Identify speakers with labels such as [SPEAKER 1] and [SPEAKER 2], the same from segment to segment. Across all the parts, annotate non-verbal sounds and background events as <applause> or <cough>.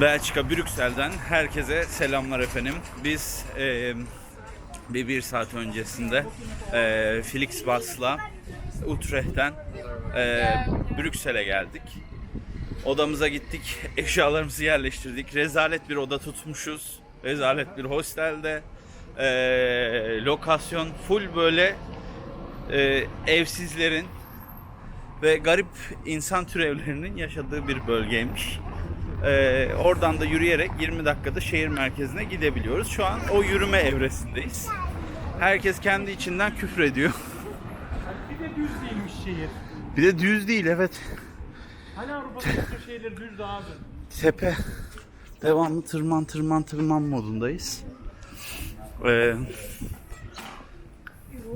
[SPEAKER 1] Belçika, Brüksel'den herkese selamlar efendim. Biz e, bir, bir saat öncesinde e, Flixbus'la Utrecht'ten e, Brüksel'e geldik. Odamıza gittik, eşyalarımızı yerleştirdik. Rezalet bir oda tutmuşuz. Rezalet bir hostelde. E, lokasyon full böyle e, evsizlerin ve garip insan türevlerinin yaşadığı bir bölgeymiş. Ee, oradan da yürüyerek 20 dakikada şehir merkezine gidebiliyoruz. Şu an o yürüme evresindeyiz. Herkes kendi içinden küfür ediyor. <laughs>
[SPEAKER 2] Bir de düz değilmiş şehir.
[SPEAKER 1] Bir de düz değil evet.
[SPEAKER 2] Hani Avrupa'da şehirler düz abi.
[SPEAKER 1] Tepe. Devamlı tırman tırman tırman modundayız. Ee,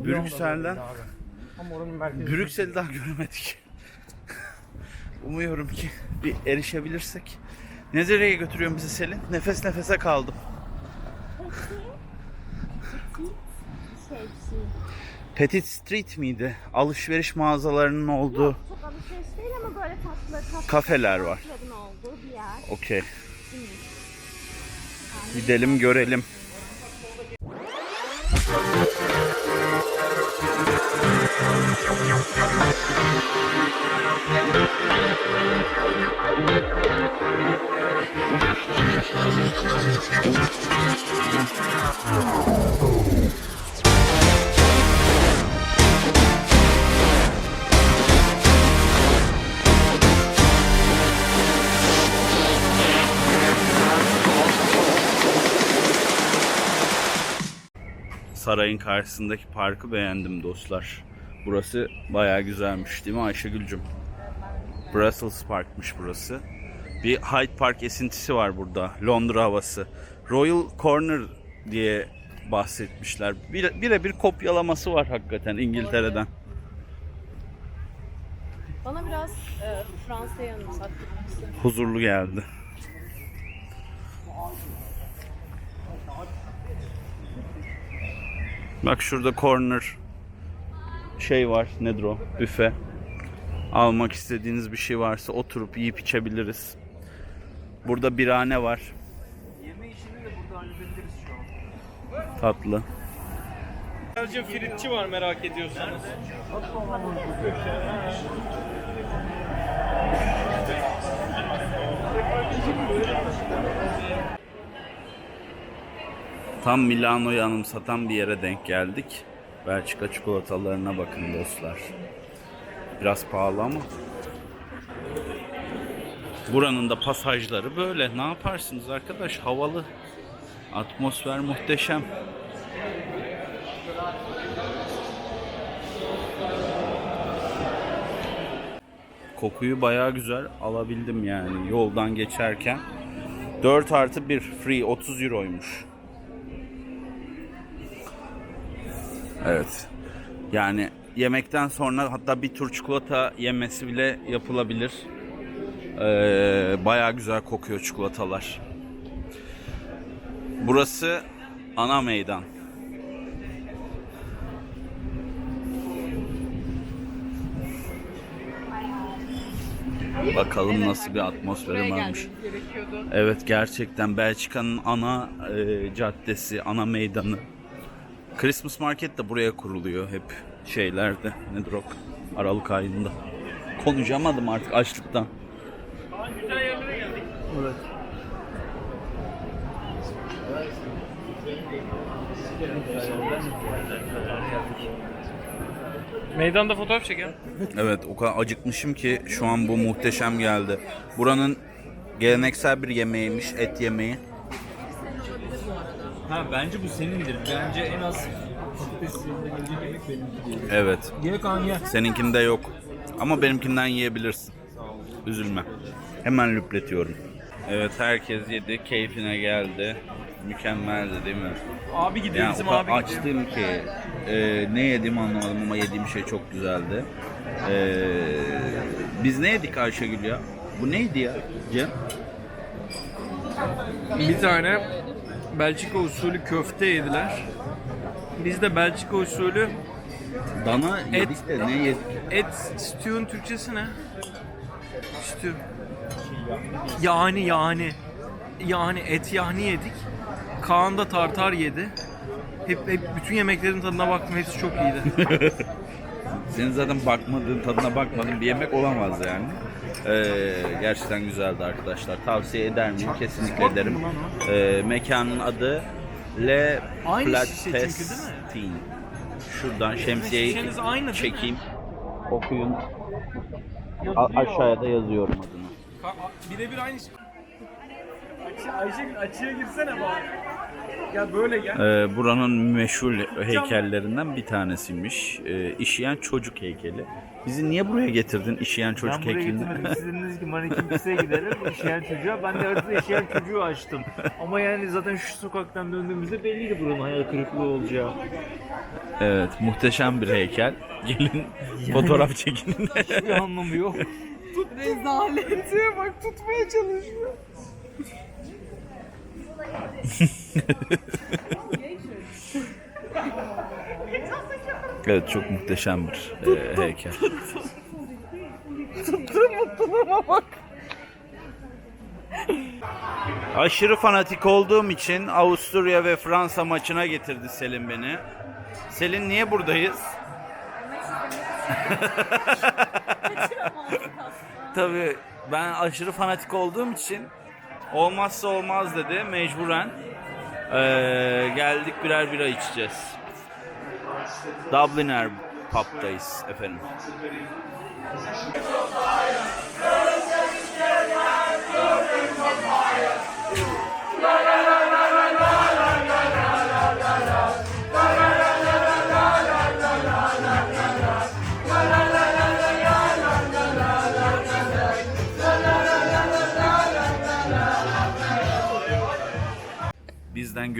[SPEAKER 1] Brüksel'den. Brüksel'i daha göremedik. <laughs> Umuyorum ki bir erişebilirsek. Nereye götürüyorsun bizi Selin? Nefes nefese kaldım. Petit Street miydi? Alışveriş mağazalarının olduğu
[SPEAKER 3] Çok alışveriş değil ama böyle tatlı tatlı
[SPEAKER 1] kafeler var.
[SPEAKER 3] olduğu bir yer.
[SPEAKER 1] Okey. Gidelim görelim. Sarayın karşısındaki parkı beğendim dostlar. Burası bayağı güzelmiş değil mi Ayşegül'cüm? Brussels Park'mış burası. Bir Hyde Park esintisi var burada. Londra havası. Royal Corner diye bahsetmişler. Bir, birebir kopyalaması var hakikaten İngiltere'den.
[SPEAKER 3] Bana biraz e, Fransa'yı anımsattı.
[SPEAKER 1] Huzurlu geldi. Bak şurada corner şey var. Nedir o? Büfe. Almak istediğiniz bir şey varsa oturup yiyip içebiliriz. Burada birhane var.
[SPEAKER 2] Yeme işini de burada halledebiliriz şu an.
[SPEAKER 1] Tatlı.
[SPEAKER 2] Belçin fritçi var merak ediyorsanız.
[SPEAKER 1] Tam Milano'yu anımsatan bir yere denk geldik. Belçika çikolatalarına bakın dostlar. Biraz pahalı ama. Buranın da pasajları böyle. Ne yaparsınız arkadaş? Havalı. Atmosfer muhteşem. Kokuyu bayağı güzel alabildim yani yoldan geçerken. 4 artı 1 free 30 euroymuş. Evet. Yani yemekten sonra hatta bir tur çikolata yemesi bile yapılabilir. Ee, bayağı güzel kokuyor çikolatalar. Burası ana meydan. Bakalım nasıl bir atmosferi varmış. Evet gerçekten Belçika'nın ana e, caddesi, ana meydanı. Christmas Market de buraya kuruluyor hep şeylerde. Nedir o? Aralık ayında. Konuşamadım artık açlıktan.
[SPEAKER 2] Güzel yerlere geldik.
[SPEAKER 1] Evet.
[SPEAKER 2] Meydanda fotoğraf çeken.
[SPEAKER 1] Evet o kadar acıkmışım ki şu an bu muhteşem geldi. Buranın geleneksel bir yemeğiymiş et yemeği.
[SPEAKER 4] Ha bence bu senindir. Bence en az patates yanında gelecek yemek benimki değil.
[SPEAKER 1] Evet.
[SPEAKER 4] Ye kan ye.
[SPEAKER 1] Seninkinde yok. Ama benimkinden yiyebilirsin. Üzülme. Hemen lüpletiyorum. Evet herkes yedi. Keyfine geldi. Mükemmeldi değil mi?
[SPEAKER 4] Abi gidiyor
[SPEAKER 1] Yani
[SPEAKER 4] bizim
[SPEAKER 1] o kadar
[SPEAKER 4] abi
[SPEAKER 1] açtım ki e, ne yediğimi anlamadım ama yediğim şey çok güzeldi. E, biz ne yedik Ayşegül ya? Bu neydi ya Cem?
[SPEAKER 2] Bir tane Belçika usulü köfte yediler. Biz de Belçika usulü
[SPEAKER 1] Dana
[SPEAKER 2] Et.
[SPEAKER 1] yedik de ne yedik?
[SPEAKER 2] et stew'un Türkçesi ne? Stew. Yani yani. yani et yahni yedik. Kaan da tartar yedi. Hep, hep bütün yemeklerin tadına baktım hepsi çok iyiydi. <laughs>
[SPEAKER 1] Senin zaten bakmadığın, tadına bakmadığın bir yemek olamaz yani. Ee, gerçekten güzeldi arkadaşlar. Tavsiye eder miyim? Kesinlikle ederim. Ee, mekanın adı Le
[SPEAKER 2] Aynı şişe çünkü değil mi?
[SPEAKER 1] Platestin. Şuradan şemsiyeyi
[SPEAKER 2] şişeniz aynı değil
[SPEAKER 1] çekeyim. Okuyun. A- aşağıya da yazıyorum adını.
[SPEAKER 2] Birebir aynı şey. Ayşegül açıya girsene bari. Böyle gel.
[SPEAKER 1] Ee, buranın meşhur heykellerinden bir tanesiymiş. Ee, işeyen çocuk heykeli. Bizi niye buraya getirdin işeyen çocuk
[SPEAKER 4] Ben buraya
[SPEAKER 1] heykelini?
[SPEAKER 4] getirmedim. Siz <laughs> dediniz ki manikin pise gidelim. işeyen çocuğa. Ben de arada işeyen çocuğu açtım. Ama yani zaten şu sokaktan döndüğümüzde belliydi buranın hayal kırıklığı olacağı.
[SPEAKER 1] Evet, muhteşem bir heykel. Gelin fotoğraf çekin. <laughs>
[SPEAKER 4] Bir anlamı yok.
[SPEAKER 3] Rezaleti bak tutmaya çalışıyor. <laughs>
[SPEAKER 1] evet, çok muhteşem bir e, heykel. Aşırı fanatik olduğum için Avusturya ve Fransa maçına getirdi Selim beni. Selin niye buradayız? <laughs> Tabii ben aşırı fanatik olduğum için olmazsa olmaz dedi mecburen. Ee, geldik birer bira içeceğiz. Dubliner pub'dayız efendim.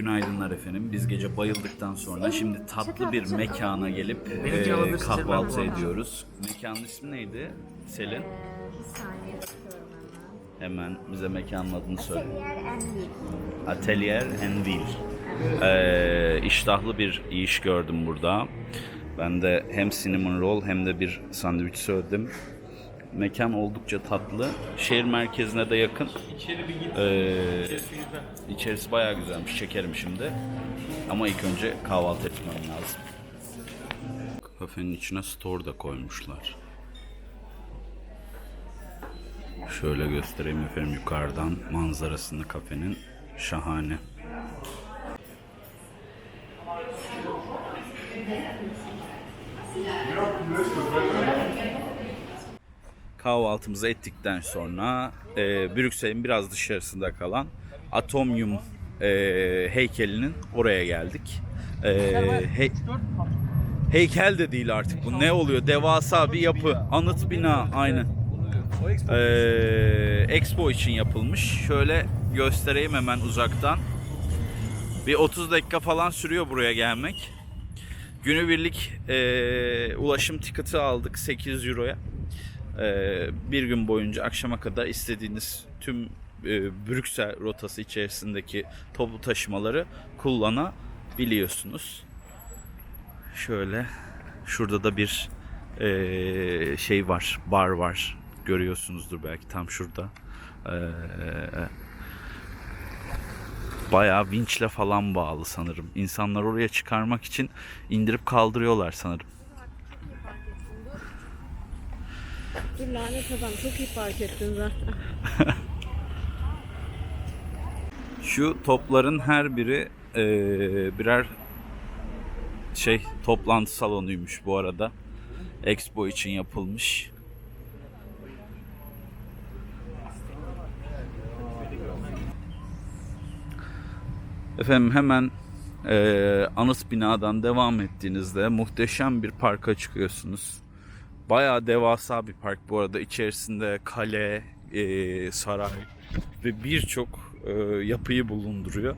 [SPEAKER 1] Günaydınlar efendim. Biz gece bayıldıktan sonra şimdi tatlı bir mekana gelip e, kahvaltı ediyoruz. Mekanın ismi neydi? Selin.
[SPEAKER 3] Hemen.
[SPEAKER 1] Bize mekanın adını söyle.
[SPEAKER 3] Atelier Envil.
[SPEAKER 1] Ee, iştahlı bir iş gördüm burada. Ben de hem cinnamon roll hem de bir sandviç söyledim. Mekan oldukça tatlı. Şehir merkezine de yakın.
[SPEAKER 2] İçeri bir git.
[SPEAKER 1] Ee, içerisi bayağı güzelmiş. Çekerim şimdi. Ama ilk önce kahvaltı etmem lazım. Kafenin içine store da koymuşlar. Şöyle göstereyim efendim yukarıdan manzarasını kafenin. Şahane. Kahvaltımızı ettikten sonra e, Brüksel'in biraz dışarısında kalan Atomium e, heykelinin oraya geldik. E, hey- heykel de değil artık bu. Ne oluyor? Devasa bir yapı. Anıt bina. Aynen. Ee, Expo için yapılmış. Şöyle göstereyim hemen uzaktan. Bir 30 dakika falan sürüyor buraya gelmek. Günübirlik e, ulaşım tiketi aldık 8 euroya. E, bir gün boyunca akşama kadar istediğiniz tüm e, Brüksel rotası içerisindeki toplu taşımaları kullanabiliyorsunuz. Şöyle şurada da bir e, şey var, bar var. Görüyorsunuzdur belki tam şurada. E, bayağı vinçle falan bağlı sanırım. İnsanlar oraya çıkarmak için indirip kaldırıyorlar sanırım.
[SPEAKER 3] Dur lanet adam çok iyi fark ettin zaten. <laughs>
[SPEAKER 1] Şu topların her biri e, birer şey toplantı salonuymuş bu arada. Expo için yapılmış. Efendim hemen e, anıt binadan devam ettiğinizde muhteşem bir parka çıkıyorsunuz. Bayağı devasa bir park bu arada. İçerisinde kale, e, saray ve birçok e, yapıyı bulunduruyor.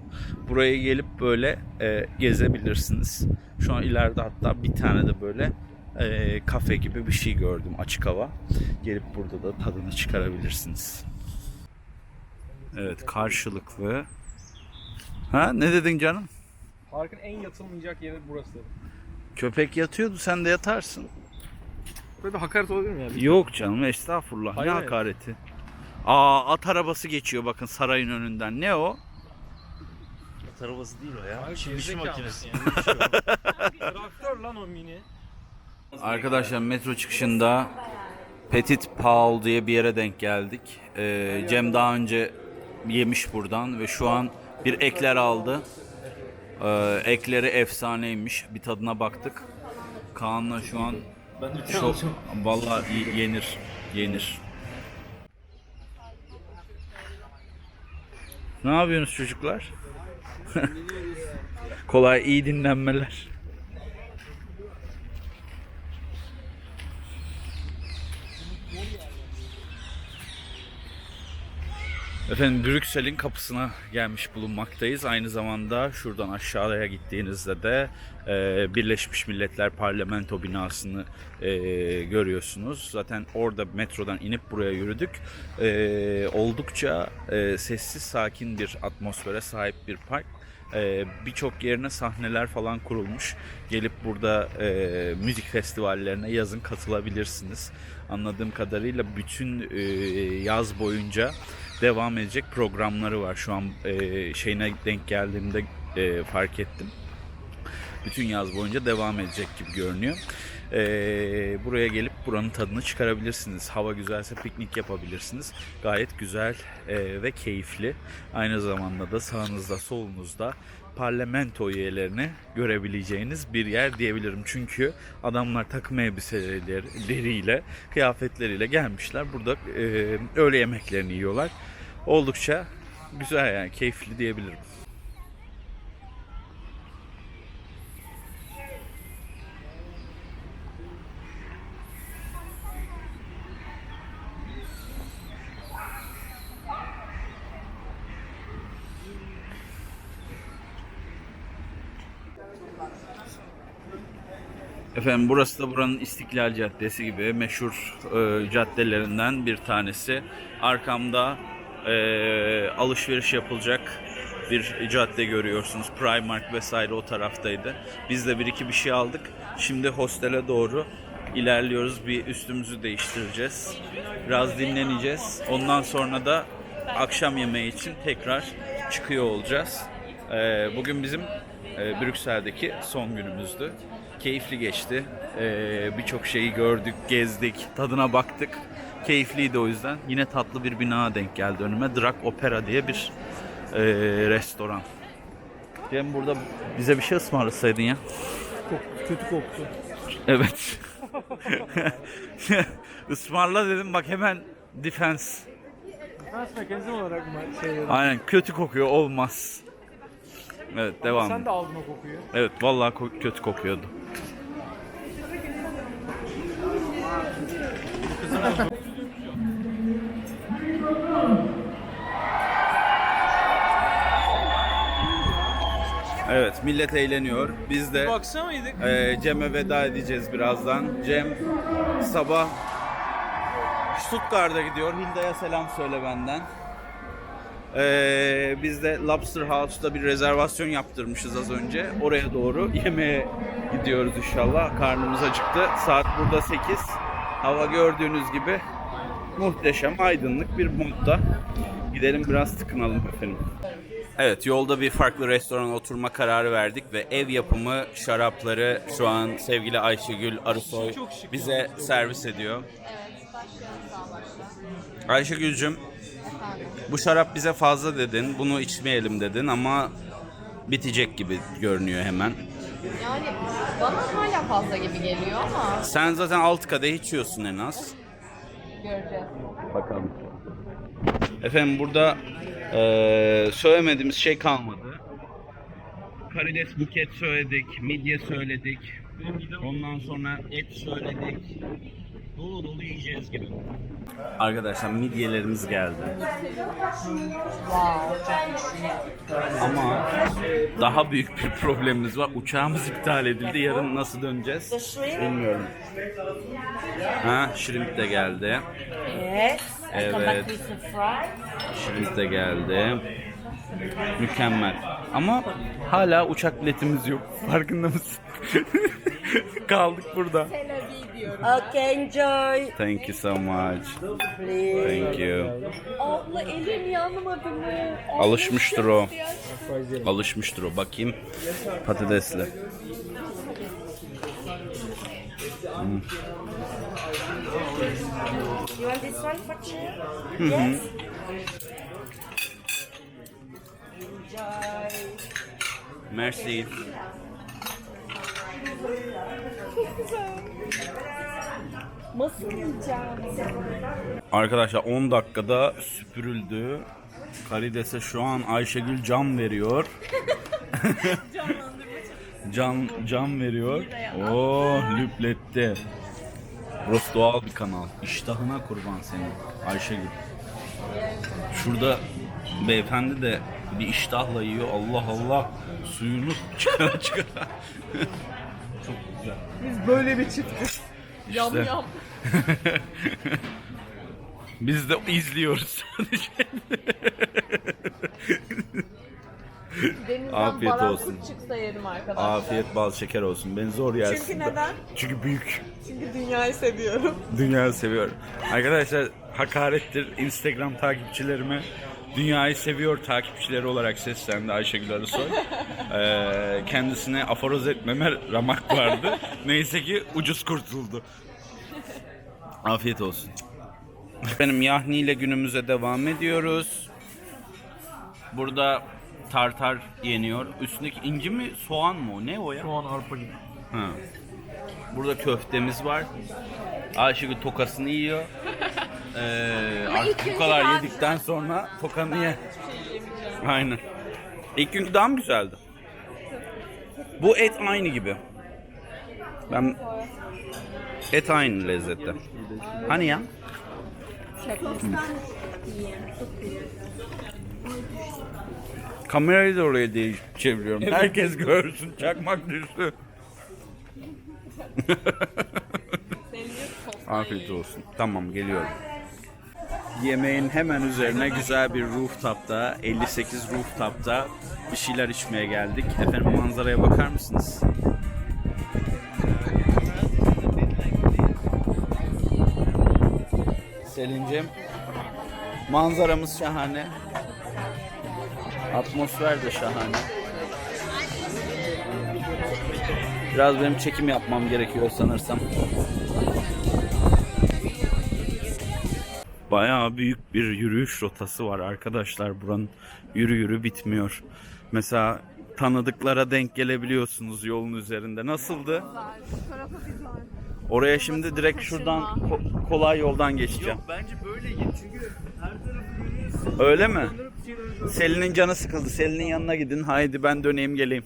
[SPEAKER 1] Buraya gelip böyle e, gezebilirsiniz. Şu an ileride hatta bir tane de böyle e, kafe gibi bir şey gördüm açık hava. Gelip burada da tadını çıkarabilirsiniz. Evet karşılıklı. Ha ne dedin canım?
[SPEAKER 2] Parkın en yatılmayacak yeri burası.
[SPEAKER 1] Köpek yatıyordu sen de yatarsın.
[SPEAKER 2] Böyle bir hakaret olabilir mi ya?
[SPEAKER 1] Yok canım estağfurullah.
[SPEAKER 2] Hayır,
[SPEAKER 1] ne
[SPEAKER 2] hayır.
[SPEAKER 1] hakareti. Aa at arabası geçiyor bakın sarayın önünden. Ne o?
[SPEAKER 4] At arabası değil o ya.
[SPEAKER 2] Çiftçi makinesi. <laughs> Traktör lan o mini.
[SPEAKER 1] Arkadaşlar metro çıkışında Petit Paul diye bir yere denk geldik. Ee, Cem daha önce yemiş buradan ve şu an bir ekler aldı. Ee, ekleri efsaneymiş. Bir tadına baktık. Kaan'la şu an
[SPEAKER 4] Ben de
[SPEAKER 1] çok vallahi yenir, yenir. Ne yapıyorsunuz çocuklar? <laughs> Kolay iyi dinlenmeler. Efendim Brüksel'in kapısına gelmiş bulunmaktayız. Aynı zamanda şuradan aşağıya gittiğinizde de e, Birleşmiş Milletler Parlamento binasını e, görüyorsunuz. Zaten orada metrodan inip buraya yürüdük. E, oldukça e, sessiz sakin bir atmosfere sahip bir park. E, Birçok yerine sahneler falan kurulmuş. Gelip burada e, müzik festivallerine yazın katılabilirsiniz. Anladığım kadarıyla bütün e, yaz boyunca devam edecek programları var. Şu an e, şeyine denk geldiğimde e, fark ettim. Bütün yaz boyunca devam edecek gibi görünüyor. E, buraya gelip buranın tadını çıkarabilirsiniz. Hava güzelse piknik yapabilirsiniz. Gayet güzel e, ve keyifli. Aynı zamanda da sağınızda solunuzda parlamento üyelerini görebileceğiniz bir yer diyebilirim. Çünkü adamlar takım elbiseleriyle, kıyafetleriyle gelmişler. Burada e, öğle yemeklerini yiyorlar. Oldukça güzel yani keyifli diyebilirim. Efendim burası da buranın İstiklal Caddesi gibi meşhur e, caddelerinden bir tanesi. Arkamda e, alışveriş yapılacak bir cadde görüyorsunuz. Primark vesaire o taraftaydı. Biz de bir iki bir şey aldık. Şimdi hostele doğru ilerliyoruz. Bir üstümüzü değiştireceğiz. Biraz dinleneceğiz. Ondan sonra da akşam yemeği için tekrar çıkıyor olacağız. E, bugün bizim e, Brüksel'deki son günümüzdü. Keyifli geçti. E, Birçok şeyi gördük, gezdik, tadına baktık. Keyifliydi o yüzden. Yine tatlı bir bina denk geldi önüme. Drak Opera diye bir e, restoran. Cem burada bize bir şey ısmarlasaydın ya.
[SPEAKER 2] Kötü koktu.
[SPEAKER 1] Evet. <laughs> Ismarla dedim bak hemen defense.
[SPEAKER 2] Defense mekanizma olarak mı şey dedim?
[SPEAKER 1] Aynen kötü kokuyor olmaz. Evet devam.
[SPEAKER 2] Sen de aldın o kokuyu.
[SPEAKER 1] Evet vallahi ko- kötü kokuyordu. Evet millet eğleniyor. Biz de
[SPEAKER 2] mıydık?
[SPEAKER 1] e, Cem'e veda edeceğiz birazdan. Cem sabah Stuttgart'a gidiyor. Hilda'ya selam söyle benden. Ee, biz de Lobster House'da bir rezervasyon yaptırmışız az önce. Oraya doğru yemeğe gidiyoruz inşallah. Karnımız acıktı. Saat burada 8. Hava gördüğünüz gibi muhteşem, aydınlık bir modda. Gidelim biraz tıkınalım efendim. Evet yolda bir farklı restorana oturma kararı verdik ve ev yapımı şarapları şu an sevgili Ayşegül Arısoy bize servis ediyor. Ayşegül'cüm bu şarap bize fazla dedin, bunu içmeyelim dedin ama bitecek gibi görünüyor hemen.
[SPEAKER 5] Yani bana hala fazla gibi geliyor ama
[SPEAKER 1] Sen zaten 6 kadeh içiyorsun en az.
[SPEAKER 5] göreceğiz.
[SPEAKER 1] Bakalım. Efendim burada eee, söylemediğimiz şey kalmadı. Karides buket söyledik, midye söyledik. Ondan sonra et söyledik. Dolu dolu yiyeceğiz gibi. Arkadaşlar midyelerimiz geldi. Ama daha büyük bir problemimiz var. Uçağımız iptal edildi. Yarın nasıl döneceğiz? Bilmiyorum. Ha, shrimp de geldi. Evet.
[SPEAKER 6] fries.
[SPEAKER 1] Shrimp de geldi. Mükemmel. Ama hala uçak biletimiz yok. Farkında mısın? <laughs> <laughs> Kaldık burada.
[SPEAKER 3] Okay, enjoy.
[SPEAKER 1] Thank you so much. Thank you.
[SPEAKER 5] Abla elim yanmadı mı?
[SPEAKER 1] Alışmıştır o. Alışmıştır o. Bakayım. Patatesli.
[SPEAKER 3] You want this one for two?
[SPEAKER 1] Merci. Arkadaşlar 10 dakikada süpürüldü. Karides'e şu an Ayşegül cam veriyor. <laughs> can cam veriyor. Oo lüpletti. Burası doğal bir kanal. İştahına kurban senin Ayşegül. Şurada beyefendi de bir iştahla yiyor. Allah Allah suyunu <laughs> çıkara çıkara. Güzel.
[SPEAKER 2] Biz böyle bir çiftiz.
[SPEAKER 5] Yam
[SPEAKER 1] İşte.
[SPEAKER 5] yam. <laughs>
[SPEAKER 1] Biz de izliyoruz sadece.
[SPEAKER 5] Denizden
[SPEAKER 1] Afiyet
[SPEAKER 5] baran
[SPEAKER 1] olsun.
[SPEAKER 5] kurt çıksa yerim arkadaşlar.
[SPEAKER 1] Afiyet bal şeker olsun. Beni zor yersin.
[SPEAKER 3] Çünkü
[SPEAKER 1] de.
[SPEAKER 3] neden?
[SPEAKER 1] Çünkü büyük.
[SPEAKER 3] Çünkü dünyayı seviyorum.
[SPEAKER 1] Dünyayı seviyorum. Arkadaşlar hakarettir Instagram takipçilerime. Dünyayı seviyor takipçileri olarak seslendi Ayşegül Arısoy. Ee, kendisine aforoz etmeme ramak vardı. Neyse ki ucuz kurtuldu. Afiyet olsun. Benim Yahni ile günümüze devam ediyoruz. Burada tartar yeniyor. Üstündeki inci mi soğan mı o? Ne o ya?
[SPEAKER 2] Şu an arpa gibi.
[SPEAKER 1] Ha. Burada köftemiz var. Ayşegül tokasını yiyor. Ee, artık bu kadar yedikten sonra tokanı ye. Aynen. İlk günkü daha mı güzeldi? Bu et aynı gibi. Ben et aynı lezzette. Hani ya? Kamerayı da oraya diye çeviriyorum. Herkes görsün. Çakmak düştü. Afiyet olsun. Tamam geliyorum. Yemeğin hemen üzerine güzel bir rooftop'ta, 58 rooftop'ta bir şeyler içmeye geldik. Efendim manzaraya bakar mısınız? Selin'cim, manzaramız şahane. Atmosfer de şahane. Biraz benim çekim yapmam gerekiyor sanırsam. Bayağı büyük bir yürüyüş rotası var arkadaşlar. Buranın yürü yürü bitmiyor. Mesela tanıdıklara denk gelebiliyorsunuz yolun üzerinde. Nasıldı? Oraya şimdi direkt şuradan ko- kolay yoldan geçeceğim.
[SPEAKER 2] Bence böyle git çünkü her tarafı görüyorsun.
[SPEAKER 1] Öyle mi? Selin'in canı sıkıldı. Selin'in yanına gidin. Haydi ben döneyim geleyim.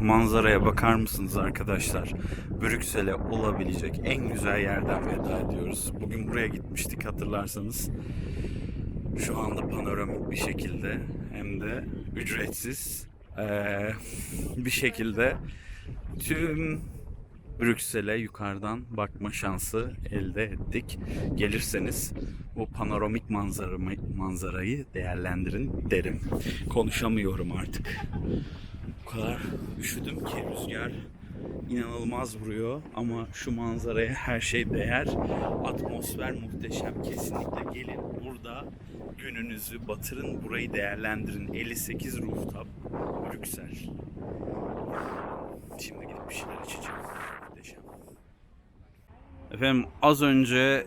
[SPEAKER 1] Manzaraya bakar mısınız arkadaşlar? Brüksel'e olabilecek en güzel yerden veda ediyoruz. Bugün buraya gitmiştik hatırlarsanız. Şu anda panoramik bir şekilde hem de ücretsiz eee, bir şekilde tüm Brüksel'e yukarıdan bakma şansı elde ettik. Gelirseniz bu panoramik manzara, manzarayı değerlendirin derim. Konuşamıyorum artık. O kadar üşüdüm ki rüzgar inanılmaz vuruyor ama şu manzaraya her şey değer. Atmosfer muhteşem. Kesinlikle gelin burada gününüzü batırın, burayı değerlendirin. 58 rooftop Brüksel. Şimdi gidip bir şeyler içeceğim. Efendim az önce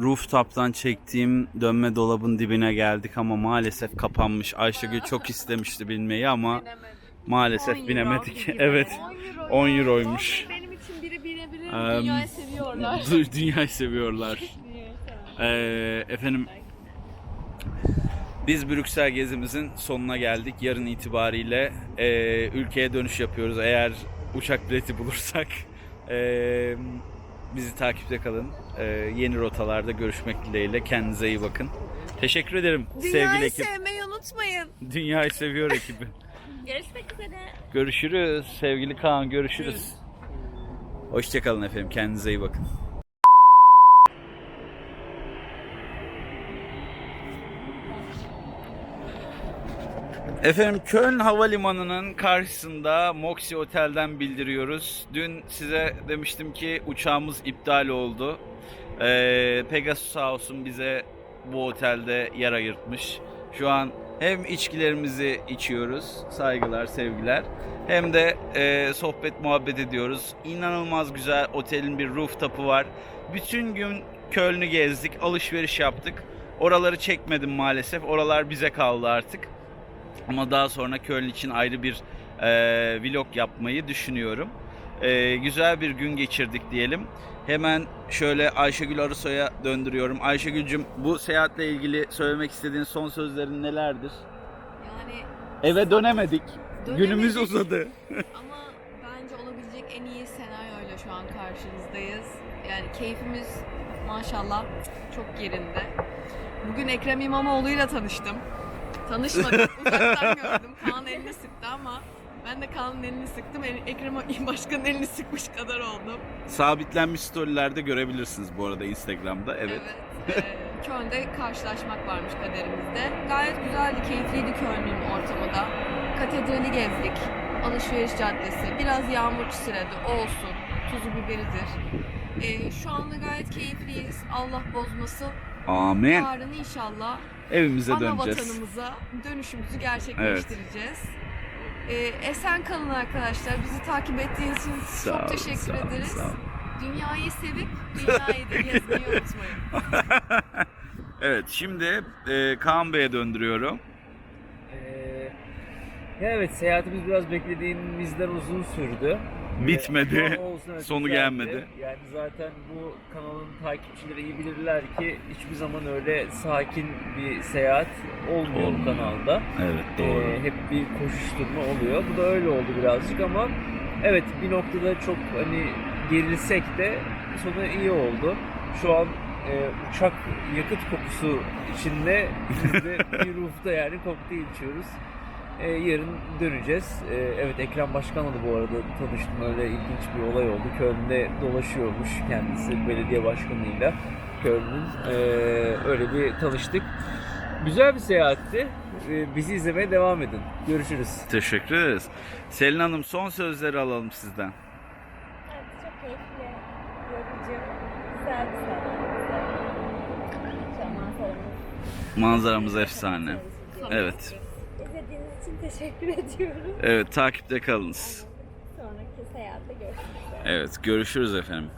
[SPEAKER 1] rooftop'tan çektiğim dönme dolabın dibine geldik ama maalesef kapanmış. Ayşegül çok istemişti binmeyi ama maalesef binemedik. evet. 10 euroymuş.
[SPEAKER 5] Benim için biri
[SPEAKER 1] Em,
[SPEAKER 5] dünyayı seviyorlar. <laughs> <laughs>
[SPEAKER 1] Dünyayı seviyorlar. Ee, efendim biz Brüksel gezimizin sonuna geldik. Yarın itibariyle e, ülkeye dönüş yapıyoruz eğer uçak bileti bulursak. E, bizi takipte kalın. Ee, yeni rotalarda görüşmek dileğiyle. Kendinize iyi bakın. Teşekkür ederim sevgili
[SPEAKER 3] Dünyayı
[SPEAKER 1] ekip.
[SPEAKER 3] sevmeyi unutmayın.
[SPEAKER 1] Dünyayı seviyor ekibi. <laughs>
[SPEAKER 3] Görüşmek üzere.
[SPEAKER 1] Görüşürüz sevgili Kaan görüşürüz. Hoşçakalın efendim kendinize iyi bakın. Efendim Köln Havalimanı'nın karşısında Moxie Otel'den bildiriyoruz. Dün size demiştim ki uçağımız iptal oldu. Ee, Pegasus sağ olsun bize bu otelde yer ayırtmış. Şu an hem içkilerimizi içiyoruz, saygılar, sevgiler. Hem de e, sohbet, muhabbet ediyoruz. İnanılmaz güzel otelin bir rooftop'u var. Bütün gün Köln'ü gezdik, alışveriş yaptık. Oraları çekmedim maalesef. Oralar bize kaldı artık. Ama daha sonra Köln için ayrı bir e, vlog yapmayı düşünüyorum. E, güzel bir gün geçirdik diyelim. Hemen şöyle Ayşegül Arısoy'a döndürüyorum. Ayşegül'cüm bu seyahatle ilgili söylemek istediğin son sözlerin nelerdir?
[SPEAKER 5] Yani
[SPEAKER 1] Eve dönemedik.
[SPEAKER 5] Dönemedik.
[SPEAKER 1] Günümüz uzadı. <laughs>
[SPEAKER 5] ama bence olabilecek en iyi senaryoyla şu an karşınızdayız. Yani keyfimiz maşallah çok yerinde. Bugün Ekrem İmamoğlu'yla tanıştım. Tanışmadım, <laughs> uzaktan gördüm. Kaan elini sıktı ama ben de Kaan'ın elini sıktım. Ekrem <laughs> Başkan'ın elini sıkmış kadar oldum.
[SPEAKER 1] Sabitlenmiş storylerde görebilirsiniz bu arada Instagram'da. Evet.
[SPEAKER 5] Evet. Ee, Köln'de karşılaşmak varmış kaderimizde. Gayet güzeldi, keyifliydi Köln'ün ortamı da. Katedrali gezdik. Alışveriş caddesi. Biraz yağmur çisiledi. Olsun. Tuzu biberidir. Ee, şu anda gayet keyifliyiz. Allah bozmasın.
[SPEAKER 1] Amin.
[SPEAKER 5] Yarın inşallah
[SPEAKER 1] Evimize
[SPEAKER 5] ana
[SPEAKER 1] döneceğiz.
[SPEAKER 5] vatanımıza dönüşümüzü gerçekleştireceğiz. Ee, esen kalın arkadaşlar. Bizi takip ettiğiniz için
[SPEAKER 1] Sağ
[SPEAKER 5] çok
[SPEAKER 1] olun,
[SPEAKER 5] teşekkür
[SPEAKER 1] sağ olun,
[SPEAKER 5] ederiz.
[SPEAKER 1] sağ olun.
[SPEAKER 5] Dünyayı sevip dünyayı da gezmeyi <laughs> unutmayın.
[SPEAKER 1] Evet şimdi e, Kaan Bey'e döndürüyorum.
[SPEAKER 4] Ee, evet seyahatimiz biraz beklediğimizden uzun sürdü.
[SPEAKER 1] Bitmedi.
[SPEAKER 4] Olsun, evet,
[SPEAKER 1] Sonu gelmedi.
[SPEAKER 4] Yani zaten bu kanalın takipçileri iyi bilirler ki hiçbir zaman öyle sakin bir seyahat olmuyor bu kanalda.
[SPEAKER 1] Evet
[SPEAKER 4] Ee, hep bir koşuşturma oluyor. Bu da öyle oldu birazcık ama evet bir noktada çok hani gerilsek de sonu iyi oldu. Şu an e, uçak yakıt kokusu içinde <laughs> biz de bir ruhta yani kokteyl içiyoruz. E, yarın döneceğiz. E, evet Ekrem Başkan'la da bu arada tanıştım. Öyle ilginç bir olay oldu. Köln'de dolaşıyormuş kendisi belediye başkanıyla. Köln'ün e, öyle bir tanıştık. Güzel bir seyahatti. E, bizi izlemeye devam edin. Görüşürüz.
[SPEAKER 1] Teşekkür ederiz. Selin Hanım son sözleri alalım sizden.
[SPEAKER 3] Evet, çok keyifli, yorucu, güzel bir seyahat. Manzaramız
[SPEAKER 1] efsane. Evet.
[SPEAKER 3] İçin teşekkür ediyorum.
[SPEAKER 1] Evet takipte kalınız.
[SPEAKER 3] Sonraki seyahatte görüşmek üzere.
[SPEAKER 1] Evet görüşürüz efendim.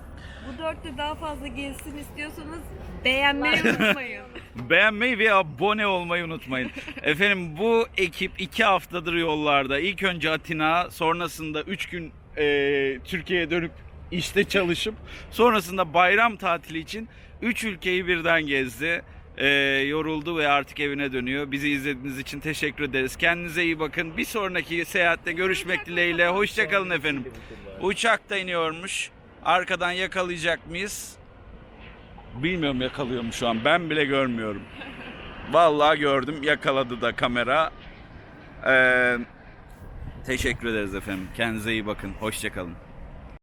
[SPEAKER 3] Bu dörtte daha fazla gelsin istiyorsanız beğenmeyi unutmayın. <laughs>
[SPEAKER 1] Beğenmeyi ve abone olmayı unutmayın. Efendim bu ekip iki haftadır yollarda. İlk önce Atina, sonrasında 3 gün e, Türkiye'ye dönüp işte çalışıp sonrasında bayram tatili için 3 ülkeyi birden gezdi. E, yoruldu ve artık evine dönüyor. Bizi izlediğiniz için teşekkür ederiz. Kendinize iyi bakın. Bir sonraki seyahatte görüşmek dileğiyle. Hoşçakalın efendim. Uçak da iniyormuş. Arkadan yakalayacak mıyız? Bilmiyorum yakalıyor mu şu an. Ben bile görmüyorum. Vallahi gördüm. Yakaladı da kamera. Ee, teşekkür ederiz efendim. Kendinize iyi bakın. Hoşçakalın.